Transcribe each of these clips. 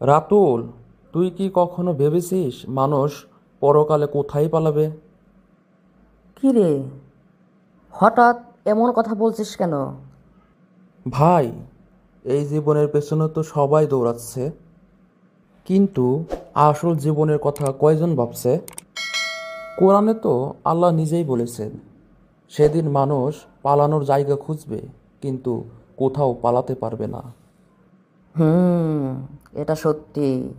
রাতুল তুই কি কখনো ভেবেছিস মানুষ পরকালে কোথায় পালাবে? কি রে? হঠাৎ এমন কথা বলছিস কেন? ভাই এই জীবনের পেছনে তো সবাই দৌড়াচ্ছে। কিন্তু আসল জীবনের কথা কয়জন ভাবছে? কোরআনে তো আল্লাহ নিজেই বলেছেন সেদিন মানুষ পালানোর জায়গা খুঁজবে কিন্তু কোথাও পালাতে পারবে না। হুম, এটা সত্যি।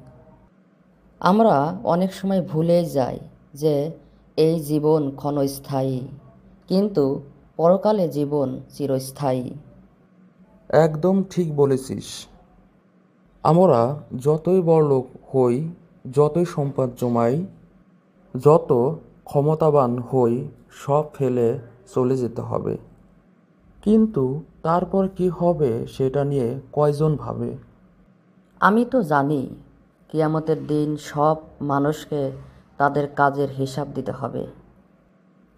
আমরা অনেক সময় ভুলে যাই যে এই জীবন ক্ষণস্থায়ী, কিন্তু পরকালে জীবন চিরস্থায়ী। একদম ঠিক বলেছিস। আমরা যতই বড়লোক হই, যতই সম্পদ জমাই, যত ক্ষমতাবান হই, সব ফেলে চলে যেতে হবে। কিন্তু তারপর কি হবে সেটা নিয়ে কয়জন ভাবে? আমি তো জানি কিয়ামতের দিন সব মানুষকে তাদের কাজের হিসাব দিতে হবে।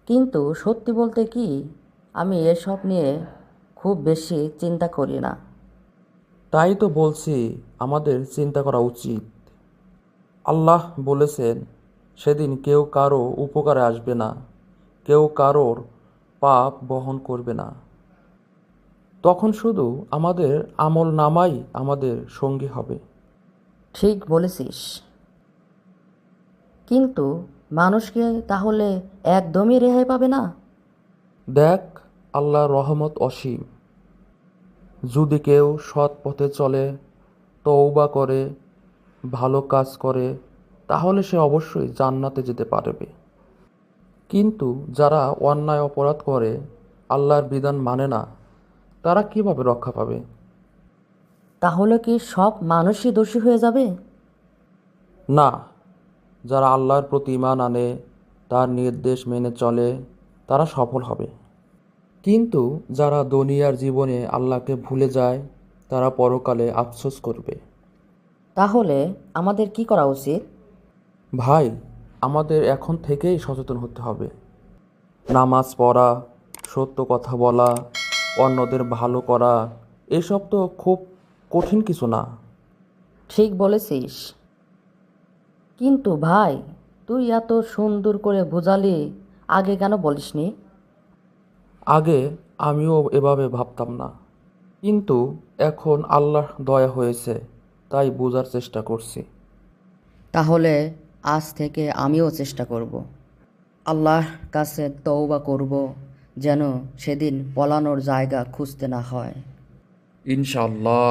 কিন্তু সত্যি বলতে কি আমি এসব নিয়ে খুব বেশি চিন্তা করি না। তাই তো বলছি আমাদের চিন্তা করা উচিত। আল্লাহ বলেছেন সেদিন কেউ কারও উপকারে আসবে না কেউ কারোর পাপ বহন করবে না। তখন শুধু আমাদের আমল নামাই আমাদের সঙ্গী হবে। ঠিক বলেছিস। কিন্তু মানুষকে তাহলে একদমই রেহাই পাবে না? দেখ আল্লাহর রহমত অসীম। যদি কেউ সৎ পথে চলে তৌবা করে ভালো কাজ করে তাহলে সে অবশ্যই জান্নাতে যেতে পারবে। কিন্তু যারা অন্যায় অপরাধ করে আল্লাহর বিধান মানে না। তারা কীভাবে রক্ষা পাবে? তাহলে কি সব মানুষই দোষী হয়ে যাবে? না। যারা আল্লাহর প্রতি ইমান আনে তার নির্দেশ মেনে চলে তারা সফল হবে। কিন্তু যারা দুনিয়ার জীবনে আল্লাহকে ভুলে যায় তারা পরকালে আফসোস করবে। তাহলে আমাদের কি করা উচিত? ভাই আমাদের এখন থেকেই সচেতন হতে হবে। নামাজ পড়া সত্য কথা বলা অন্যদের ভালো করা এসব তো খুব কঠিন কিছু না। ঠিক বলেছিস। কিন্তু ভাই তুই এত সুন্দর করে বোঝালি আগে কেন বলিসনি? আগে আমিও এভাবে ভাবতাম না। কিন্তু এখন আল্লাহ দয়া হয়েছে তাই বোঝার চেষ্টা করছি। তাহলে আজ থেকে আমিও চেষ্টা করব। আল্লাহর কাছে তওবা করব। যেন সেদিন পলানোর জায়গা খুঁজতে না হয়। ইনশাল্লাহ